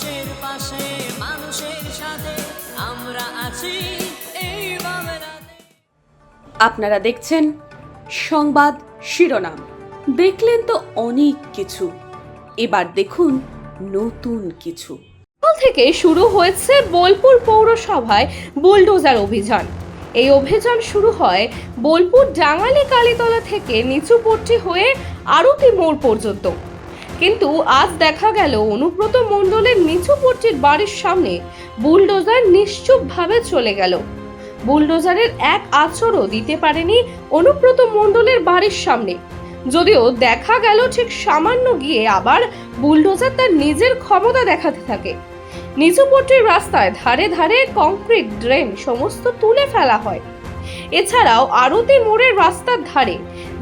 মানুষের পাশে মানুষের সাথে আমরা আছি। এই আপনারা দেখছেন সংবাদ শিরোনাম। দেখলেন তো অনেক কিছু। এবার দেখুন নতুন কিছু। থেকে শুরু হয়েছে বোলপুর পৌরসভায় বুলডোজার অভিযান। এই অভিযান শুরু হয় বোলপুর ডাঙালি কালীতলা থেকে নিচুপট্টি হয়ে আরতি মোড় পর্যন্ত। কিন্তু আজ দেখা গেল অনুব্রত মণ্ডলের নিচুপট্টির বাড়ির সামনে বুলডোজার নিশ্চুপভাবে চলে গেল। বুলডোজারের এক আচরও দিতে পারেনি অনুব্রত মণ্ডলের বাড়ির সামনে। যদিও দেখা গেল ঠিক সামান্য গিয়ে আবার বুলডোজার তার নিজের ক্ষমতা দেখাতে থাকে। নিচুপট্টির রাস্তায় ধারে ধারে কংক্রিট ড্রেন সমস্ত তুলে ফেলা হয়। এছাড়াও আরতি মোড়ের রাস্তার ধারে,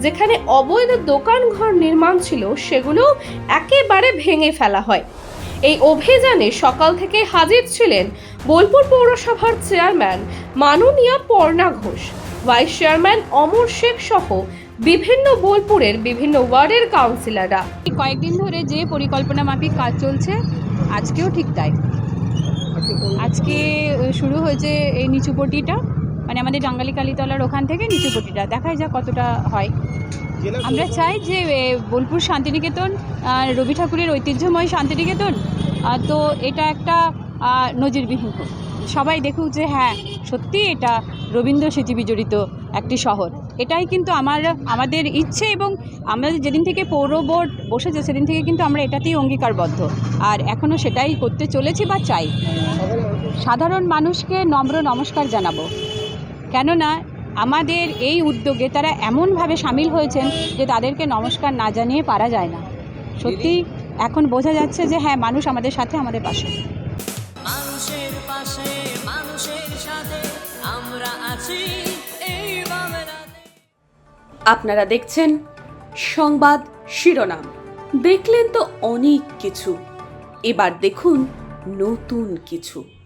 যেখানে অবৈধ দোকানঘর নির্মাণ ছিল সেগুলো একেবারে ভেঙে ফেলা হয়। এই অভিযানে সকাল থেকে হাজির ছিলেন বোলপুর পৌরসভার চেয়ারম্যান মাননীয়া পর্ণা ঘোষ, ভাইস চেয়ারম্যান অমর শেখ সহ বিভিন্ন বোলপুরের বিভিন্ন ওয়ার্ডের কাউন্সিলররা। কয়েকদিন ধরে যে পরিকল্পনা মাফিক কাজ চলছে, আজকেও ঠিক তাই। আজকে শুরু হয়েছে এই নিচুপটিটা মানে আমাদের ডাঙ্গালি কালীতলার ওখান থেকে নিচুপটিটা। দেখাই যা কতটা হয়। আমরা চাই যে বোলপুর শান্তিনিকেতন রবি ঠাকুরের ঐতিহ্যময় শান্তিনিকেতন তো এটা একটা নজিরবিহীন সবাই দেখুক যে হ্যাঁ সত্যি এটা রবীন্দ্র স্মৃতি বিজড়িত একটি শহর। এটাই কিন্তু আমার আমাদের ইচ্ছে এবং আমরা যেদিন থেকে পৌর বোর্ড বসেছে সেদিন থেকে কিন্তু আমরা এটাতেই অঙ্গীকারবদ্ধ। আর এখনও সেটাই করতে চলেছি বা চাই। সাধারণ মানুষকে নম্র নমস্কার জানাব। কেননা আমাদের এই উদ্যোগে তারা এমনভাবে সামিল হয়েছেন যে তাদেরকে নমস্কার না জানিয়ে পারা যায় না। সত্যি এখন বোঝা যাচ্ছে যে হ্যাঁ মানুষ আমাদের সাথে আমাদের পাশে। মানুষের পাশে মানুষের সাথে আমরা আছি আপনারা দেখছেন সংবাদ শিরোনাম। দেখলেন তো অনেক কিছু। এবার দেখুন নতুন কিছু।